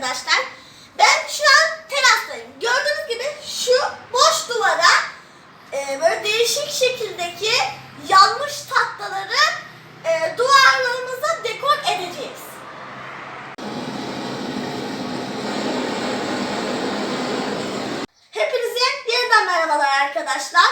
arkadaşlar. Ben şu an terastayım. Gördüğünüz gibi şu boş duvara e, böyle değişik şekildeki yanmış tahtaları e, duvarlarımıza dekor edeceğiz. Hepinize yeniden merhabalar arkadaşlar.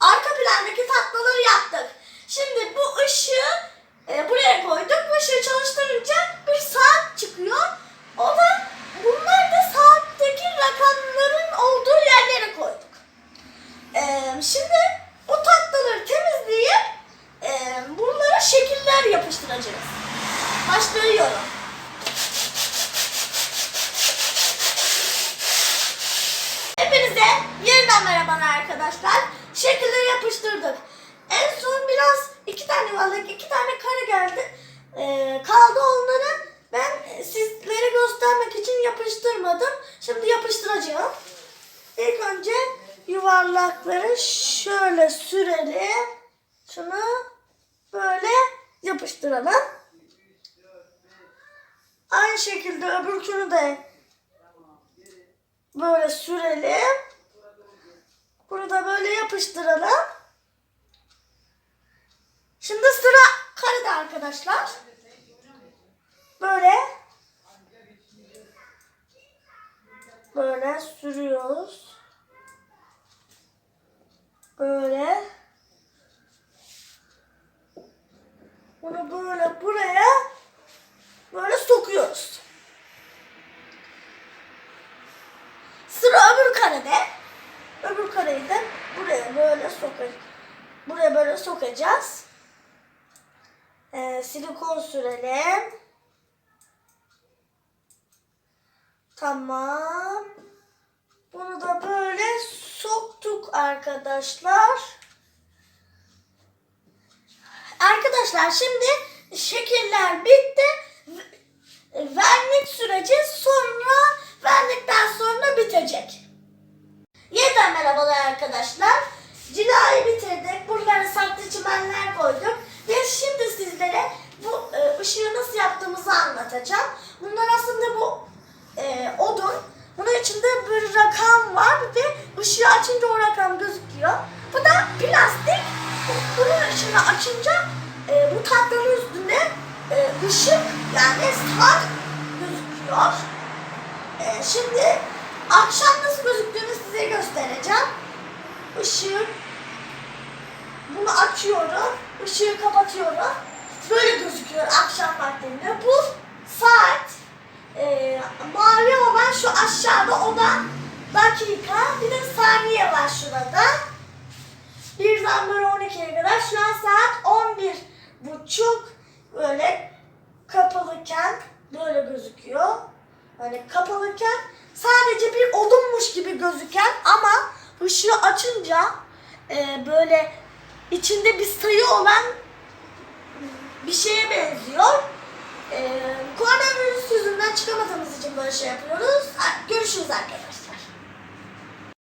Arka plandaki tatlıları yaptık. Şimdi bu ışığı e, buraya koyduk. Bu ışığı çalıştırınca bir saat çıkıyor. O da bunlar da saatteki rakamların olduğu yerlere koyduk. E, şimdi bu tatlıları temizleyip e, bunlara şekiller yapıştıracağız. Başlıyorum. Hepinize yeniden merhabalar arkadaşlar. Şekilleri yapıştırdık. En son biraz iki tane yuvarlak, iki tane kare geldi. Ee, kaldı onları ben sizlere göstermek için yapıştırmadım. Şimdi yapıştıracağım. İlk önce yuvarlakları şöyle sürelim. Şunu böyle yapıştıralım. Aynı şekilde öbürkünü de böyle sürelim. Bunu da böyle yapıştıralım. Şimdi sıra karede arkadaşlar. Böyle böyle sürüyoruz. Böyle bunu böyle buraya böyle sokuyoruz. Sıra öbür karede. Öbür kareyi de buraya böyle sokacağız. Buraya böyle sokacağız. Ee, silikon sürelim. Tamam. Bunu da böyle soktuk arkadaşlar. Arkadaşlar şimdi şekiller bitti. Vernik süreci sonra verdikten sonra bitecek. Yeniden merhabalar arkadaşlar. Cilayı bitirdik. Buralara saklı çimenler koyduk. Ve şimdi sizlere bu e, ışığı nasıl yaptığımızı anlatacağım. Bunlar aslında bu e, odun. Bunun içinde bir rakam var ve ışığı açınca o rakam gözüküyor. Bu da plastik. Bunun ışığını açınca e, bu tatlının üstünde e, ışık yani saat gözüküyor. E, şimdi akşam nasıl gözüktüğünü size göstereceğim. Işığı bunu açıyorum. ışığı kapatıyorum. Böyle gözüküyor akşam vaktinde. Bu saat e, mavi olan şu aşağıda o da dakika. Bir de saniye var şurada. Birden böyle 12'ye kadar. Şu an saat 11 buçuk. Böyle kapalıken böyle gözüküyor. Böyle kapalıken sadece bir odunmuş gibi gözüken ama ışığı açınca e, böyle içinde bir sayı olan bir şeye benziyor. E, koronavirüs yüzünden çıkamadığımız için böyle şey yapıyoruz. Görüşürüz arkadaşlar.